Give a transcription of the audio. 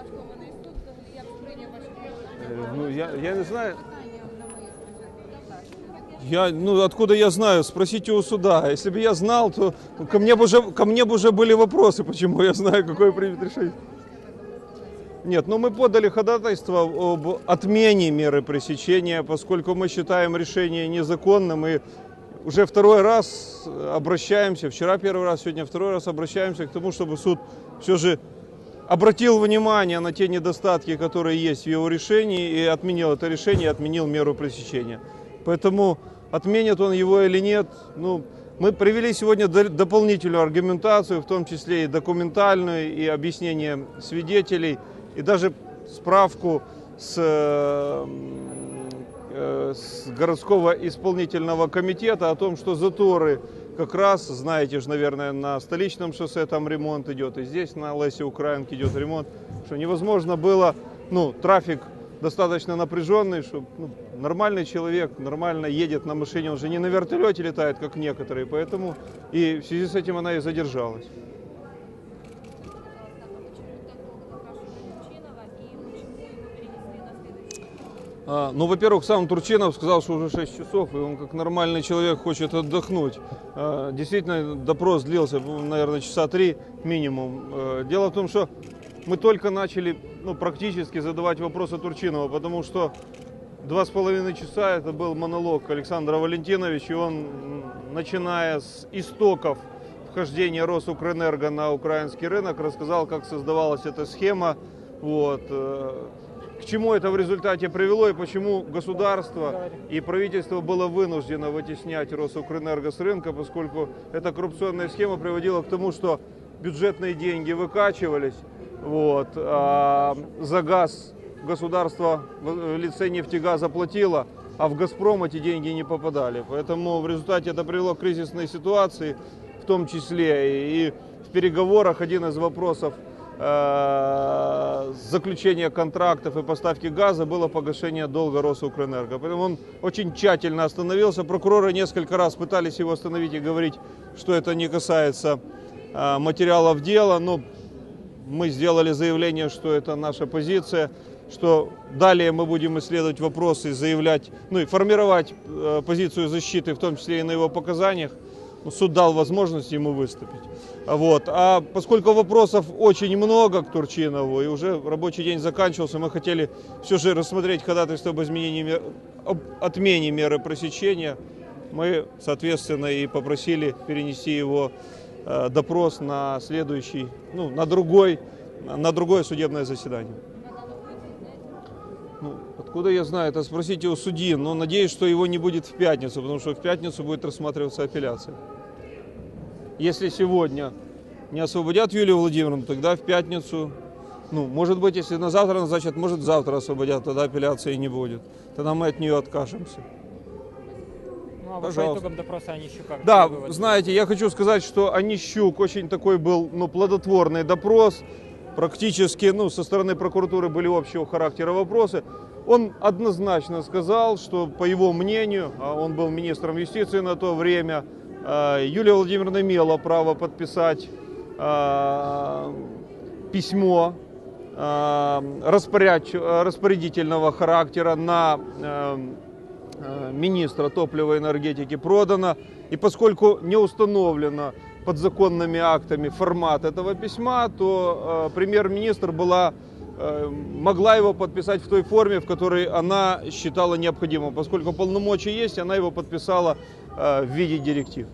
налаштований суд, взагалі як сприйняв ваше Э, Ну, я, я не знаю. питання на моє скажімо. Я, ну, откуда я знаю? Спросите у суда. Если бы я знал, то ко мне бы уже, ко мне бы уже были вопросы, почему я знаю, какое примет решение. Нет, ну мы подали ходатайство об отмене меры пресечения, поскольку мы считаем решение незаконным и уже второй раз обращаемся, вчера первый раз, сегодня второй раз обращаемся к тому, чтобы суд все же обратил внимание на те недостатки, которые есть в его решении, и отменил это решение, отменил меру пресечения. Поэтому отменит он его или нет, ну, мы привели сегодня до- дополнительную аргументацию, в том числе и документальную, и объяснение свидетелей, и даже справку с, э, с городского исполнительного комитета о том, что заторы как раз, знаете же, наверное, на столичном шоссе там ремонт идет, и здесь на Лесе Украинке идет ремонт, что невозможно было, ну, трафик достаточно напряженный, что ну, нормальный человек нормально едет на машине, он же не на вертолете летает, как некоторые, поэтому и в связи с этим она и задержалась. А, ну, во-первых, сам Турчинов сказал, что уже 6 часов, и он как нормальный человек хочет отдохнуть. А, действительно, допрос длился, ну, наверное, часа три минимум. А, дело в том, что мы только начали ну, практически задавать вопросы Турчинова, потому что два с половиной часа это был монолог Александра Валентиновича, и он, начиная с истоков вхождения Росукрэнерго на украинский рынок, рассказал, как создавалась эта схема, вот, э, к чему это в результате привело и почему государство и правительство было вынуждено вытеснять Росукрэнерго с рынка, поскольку эта коррупционная схема приводила к тому, что бюджетные деньги выкачивались, вот, а за газ государство в лице нефтегаза платило, а в «Газпром» эти деньги не попадали. Поэтому в результате это привело к кризисной ситуации, в том числе и в переговорах один из вопросов э, заключения контрактов и поставки газа было погашение долга Росукрэнерго. Поэтому он очень тщательно остановился. Прокуроры несколько раз пытались его остановить и говорить, что это не касается э, материалов дела, но мы сделали заявление, что это наша позиция, что далее мы будем исследовать вопросы, заявлять, ну и формировать э, позицию защиты, в том числе и на его показаниях. Суд дал возможность ему выступить. Вот. А поскольку вопросов очень много к Турчинову, и уже рабочий день заканчивался, мы хотели все же рассмотреть ходатайство об изменении, об отмене меры пресечения. Мы, соответственно, и попросили перенести его э, допрос на следующий, ну, на другой, на другое судебное заседание. Ну, откуда я знаю, это спросите у судьи, но надеюсь, что его не будет в пятницу, потому что в пятницу будет рассматриваться апелляция. Если сегодня не освободят Юлию Владимировну, тогда в пятницу, ну, может быть, если на завтра назначат, может завтра освободят, тогда апелляции не будет. Тогда мы от нее откажемся. Ну, а вот по Пожалуйста. итогам допроса Онищука Да, знаете, я хочу сказать, что Онищук очень такой был ну, плодотворный допрос. Практически ну, со стороны прокуратуры были общего характера вопросы. Он однозначно сказал, что по его мнению, а он был министром юстиции на то время, э, Юлия Владимировна имела право подписать э, письмо э, распоряд- распорядительного характера на министра топлива и энергетики продано. И поскольку не установлено подзаконными актами формат этого письма, то э, премьер-министр была, э, могла его подписать в той форме, в которой она считала необходимым. Поскольку полномочия есть, она его подписала э, в виде директив.